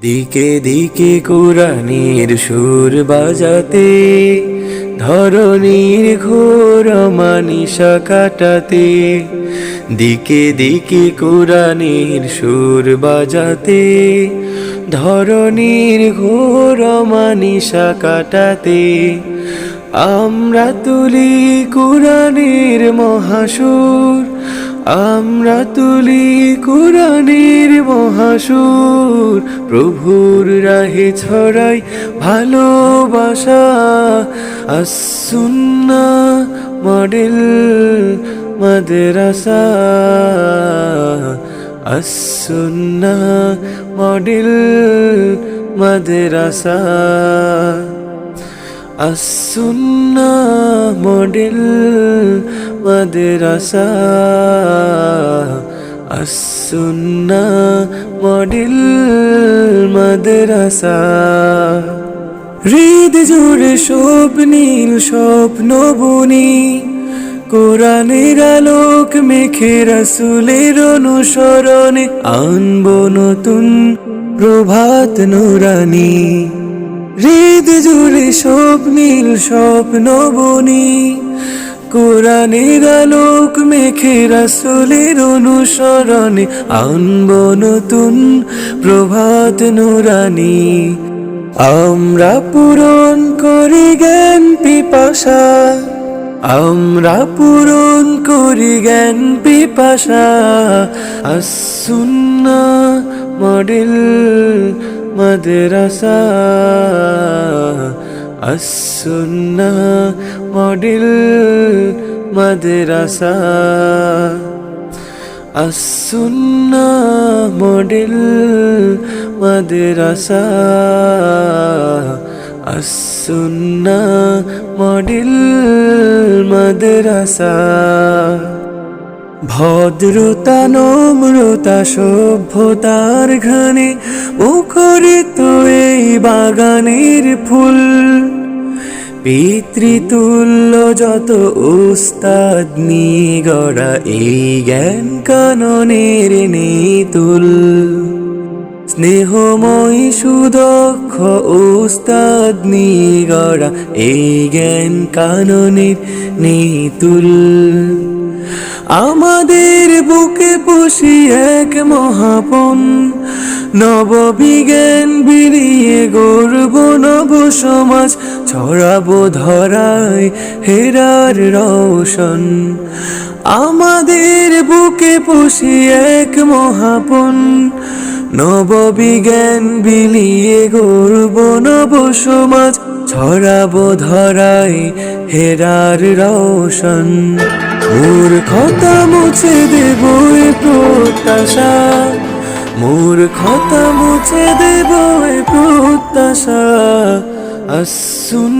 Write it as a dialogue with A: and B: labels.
A: দিকে দিকে কোরআনের সুর বাজাতে ধরনীর ঘোর মানিসা কাটাতে, দিকে দিকে কোরআনের সুর বাজাতে ধরনীর ঘোর মানিসা কাটাতে। আমরা তুলি কোরআনের মহাসুর আমরা তুলি কোরআনের মহাসুর প্রভুর রাহে ছড়াই ভালোবাসা। আসুন্না মডেল মাদ্রাসা। আসুন্না মডেল মাদ্রাসা। আসুন্না মডেল মাদ্রাসা। আসুন্না মডেল মাদ্রাসা। হৃদ জুড়ে স্বপ্নীল স্বপ্ন বুনি কোরআনের আলোক মেখে রাসুলের অনুসরণে আনব নতুন প্রভাত নুরানি। হৃদ জুড়ে স্বপ্নীল স্বপ্ন বনি কোরআনের আলোক মেখে রাসুলের অনুসরণে আনব নতুন প্রভাত নুরানি। আমরা পূরণ করি জ্ঞান পিপাসা। আমরা পূরণ করি জ্ঞান পিপাসা। আসুন্না মডেল মাদ্রাসা আসুন্না মডেল মাদ্রাসা আসুন্না মডেল মাদ্রাসা আসুন্না মডেল মাদ্রাসা ভদ্রতা, নম্রতা, সভ্যতার ঘানে মুখরিত এই বাগানের ফুল। পিতৃতুল্য যত উস্তাদ নিয়ে গড়া এই জ্ঞান কাননের নেতুল। স্নেহময়, সুদক্ষ উস্তাদ নিয়ে গড়া এই জ্ঞান কাননের নেতুল। আমাদের বুকে পুষি এক মহাপন। নববিজ্ঞান বিরিয়ে গর্ব নব সমাজ, ছড়াবো ধরায় হেরার রৌশন আমাদের বুকে পুষি এক মহাপন। নববিজ্ঞান বিলিয়ে গর্ব নব সমাজ, ছড়াবো ধরায় হেরার রৌশন মূর্খতা মুছে দেব এ প্রত্যাশা। মূর্খতা মুছে দেব এ প্রত্যাশা। আসুন